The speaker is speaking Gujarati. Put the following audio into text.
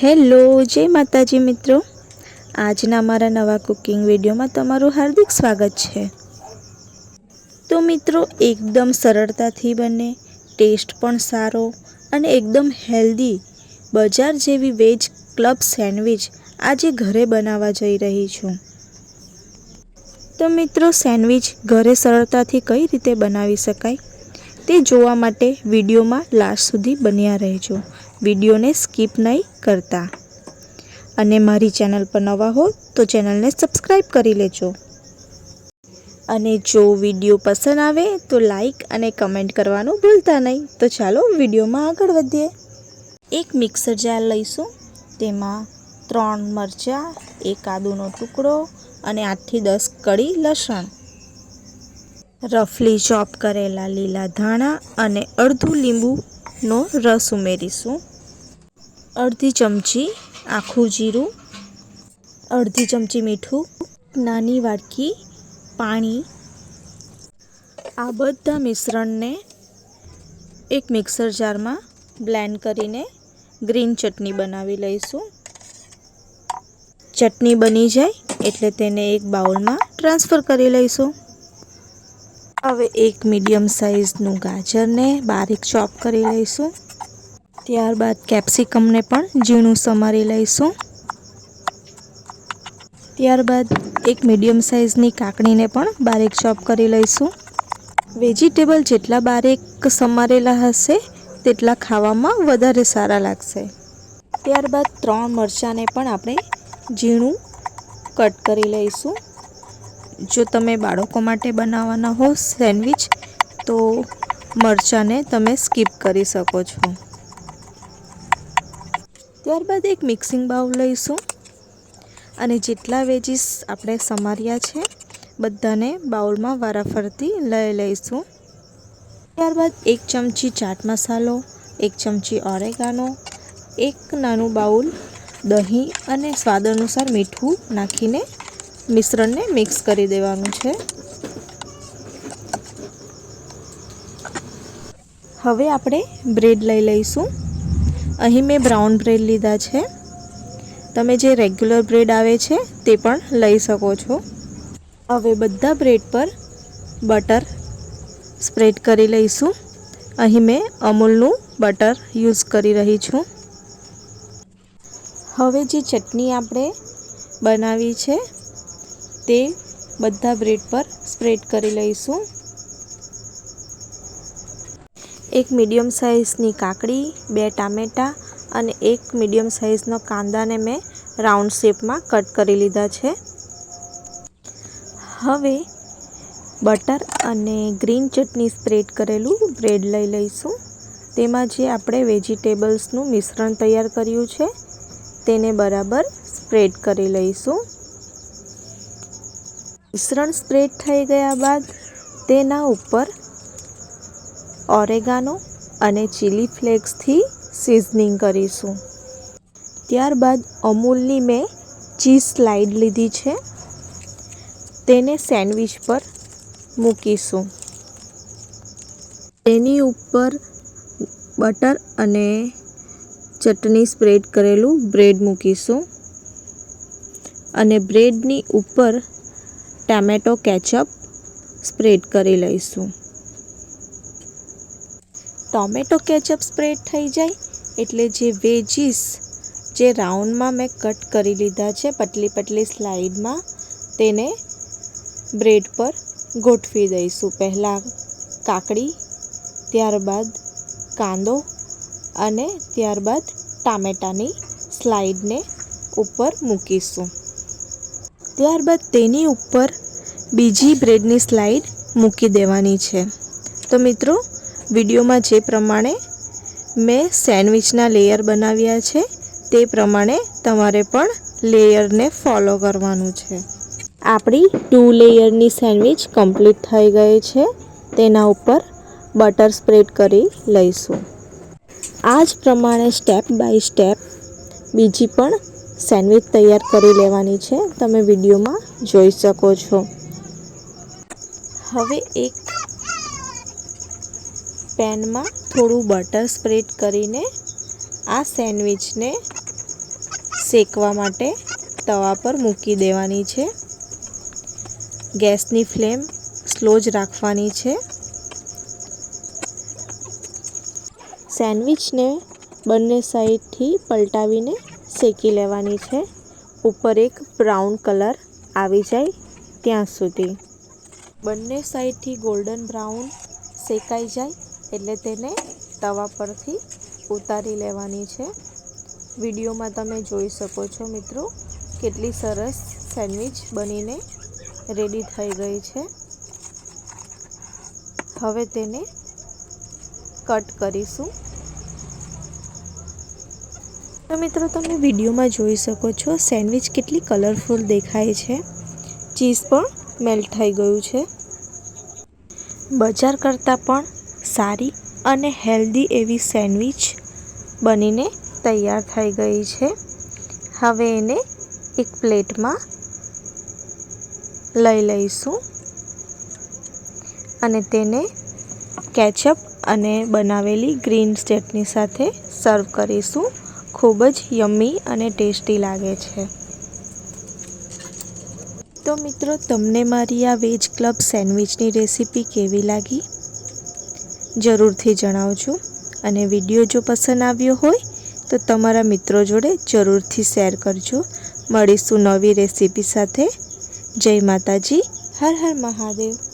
હેલો, જય માતાજી મિત્રો. આજના મારા નવા કુકિંગ વિડીયોમાં તમારું હાર્દિક સ્વાગત છે. તો મિત્રો, એકદમ સરળતાથી બને, ટેસ્ટ પણ સારો અને એકદમ હેલ્ધી બજાર જેવી વેજ ક્લબ સેન્ડવિચ આજે ઘરે બનાવવા જઈ રહી છું. તો મિત્રો, સેન્ડવિચ ઘરે સરળતાથી કઈ રીતે બનાવી શકાય તે જોવા માટે વિડીયોમાં લાસ્ટ સુધી બન્યા રહેજો. વિડીયોને સ્કીપ નહીં કરતા. અને મારી ચેનલ પર નવા હો તો ચેનલને સબસ્ક્રાઈબ કરી લેજો. અને જો વીડિયો પસંદ આવે તો લાઈક અને કમેન્ટ કરવાનું ભૂલતા નહીં. તો ચાલો વિડીયોમાં આગળ વધીએ. એક મિક્સર જાર લઈશું. તેમાં ત્રણ મરચાં, એક આદુનો ટુકડો અને આઠથી દસ કળી લસણ. રફલી ચોપ કરેલા લીલા ધાણા અને અડધું લીંબુનો રસ ઉમેરીશું. અડધી ચમચી આખું જીરું, અડધી ચમચી મીઠું, નાની વાટકી, પાણી. આ બધા મિશ્રણને એક મિક્સર જારમાં બ્લેન્ડ કરીને ગ્રીન ચટણી બનાવી લઈશું. ચટણી બની જાય એટલે તેને એક બાઉલમાં ટ્રાન્સફર કરી લઈશું. હવે એક મીડિયમ સાઇઝનું ગાજરને બારીક ચોપ કરી લઈશું. ત્યારબાદ કેપ્સિકમને પણ ઝીણું સમારી લઈશું. ત્યારબાદ એક મીડિયમ સાઇઝની કાકડીને પણ બારીક ચોપ કરી લઈશું. વેજીટેબલ જેટલા બારીક સમારેલા હશે, તેટલા ખાવામાં વધારે સારા લાગશે. ત્યારબાદ ત્રણ મરચાંને પણ આપણે ઝીણું કટ કરી લઈશું. જો તમે બાળકો માટે બનાવવાના હો સેન્ડવિચ, તો મરચાંને તમે સ્કીપ કરી શકો છો. ત્યારબાદ એક મિક્સિંગ બાઉલ લઈશું. અને જેટલા વેજીસ આપણે સમાર્યા છે, બધાને બાઉલમાં વારાફરતી લઈ લઈશું. ત્યારબાદ એક ચમચી ચાટ મસાલો, એક ચમચી ઓરેગાનો, એક નાનું બાઉલ દહીં અને સ્વાદ અનુસાર મીઠું નાખીને મિશ્રણને મિક્સ કરી દેવાનું છે. હવે આપણે બ્રેડ લઈ લઈશું. અહીં મેં બ્રાઉન બ્રેડ લીધા છે. તમે જે રેગ્યુલર બ્રેડ આવે છે તે પણ લઈ શકો છો. હવે બધા બ્રેડ પર બટર સ્પ્રેડ કરી લઈશું. અહીં મેં અમૂલનું બટર યુઝ કરી રહી છું. હવે જે ચટણી આપણે બનાવી છે તે બધા બ્રેડ પર સ્પ્રેડ કરી લઈશું. એક મીડિયમ સાઇઝની કાકડી, બે ટામેટાં અને એક મીડિયમ સાઇઝનો કાંદાને મેં રાઉન્ડ શેપમાં કટ કરી લીધા છે. હવે બટર અને ગ્રીન ચટણી સ્પ્રેડ કરેલું બ્રેડ લઈ લઈશું. તેમાં જે આપણે વેજીટેબલ્સનું મિશ્રણ તૈયાર કર્યું છે, તેને બરાબર સ્પ્રેડ કરી લઈશું. મિશ્રણ સ્પ્રેડ થઈ ગયા બાદ તેના ઉપર ઓરેગાનો અને ચીલી ફ્લેક્સથી સિઝનિંગ કરીશું. ત્યારબાદ અમૂલની મેં ચીઝ સ્લાઇડ લીધી છે. તેને સેન્ડવિચ પર મૂકીશું. તેની ઉપર બટર અને ચટણી સ્પ્રેડ કરેલું બ્રેડ મૂકીશું. અને બ્રેડની ઉપર ટામેટો કેચઅપ સ્પ્રેડ કરી લઈશું. ટોમેટો કેચઅપ સ્પ્રેડ થઈ જાય એટલે જે વેજીસ જે રાઉન્ડમાં મેં કટ કરી લીધા છે પતલી પતલી સ્લાઇડમાં, તેને બ્રેડ પર ગોઠવી દઈશું. પહેલાં કાકડી, ત્યારબાદ કાંદો અને ત્યારબાદ ટામેટાની સ્લાઇડને ઉપર મૂકીશું. ત્યારબાદ તેની ઉપર બીજી બ્રેડની સ્લાઇડ મૂકી દેવાની છે. તો મિત્રો, વિડીયોમાં જે પ્રમાણે મેં સેન્ડવિચના લેયર બનાવ્યા છે, તે પ્રમાણે તમારે પણ લેયરને ફોલો કરવાનું છે. આપણી ટુ લેયરની સેન્ડવિચ કમ્પ્લીટ થઈ ગઈ છે. તેના ઉપર બટર સ્પ્રેડ કરી લઈશું. આ જ પ્રમાણે સ્ટેપ બાય સ્ટેપ બીજી પણ સેન્ડવિચ તૈયાર કરી લેવાની છે. તમે વિડીયોમાં જોઈ શકો છો. હવે એક પેનમાં થોડું બટર સ્પ્રેડ કરીને આ સેન્ડવિચને શેકવા માટે તવા પર મૂકી દેવાની છે. ગેસની ફ્લેમ સ્લો જ રાખવાની છે. સેન્ડવિચને બંને સાઈડથી પલટાવીને શેકી લેવાની છે. ઉપર એક બ્રાઉન કલર આવી જાય ત્યાં સુધી. બંને સાઈડથી ગોલ્ડન બ્રાઉન શેકાઈ જાય એટલે તેને તવા પરથી ઉતારી લેવાની છે. વિડીયોમાં તમે જોઈ શકો છો મિત્રો, કેટલી સરસ સેન્ડવિચ બનીને રેડી થઈ ગઈ છે. હવે તેને કટ કરીશું. તો મિત્રો, તમે વિડીયોમાં જોઈ શકો છો, સેન્ડવિચ કેટલી કલરફુલ દેખાય છે. ચીઝ પણ મેલ્ટ થઈ ગયું છે. બજાર કરતાં પણ સારી અને હેલ્ધી એવી સેન્ડવિચ બનીને તૈયાર થઈ ગઈ છે. હવે એને એક પ્લેટમાં લઈ લઈશું અને તેને કેચઅપ અને બનાવેલી ગ્રીન સ્ટેટની સાથે સર્વ કરીશું. ખૂબ જ યમ્મી અને ટેસ્ટી લાગે છે. તો મિત્રો, તમને મારી આ વેજ ક્લબ સેન્ડવિચની રેસીપી કેવી લાગી? જરૂરથી જણાવજો. અને વીડિયો જો પસંદ આવ્યો હોય, તો તમારા મિત્રો જોડે જરૂરથી શેર કરજો. મળીશું નવી રેસીપી સાથે. જય માતાજી. હર હર મહાદેવ.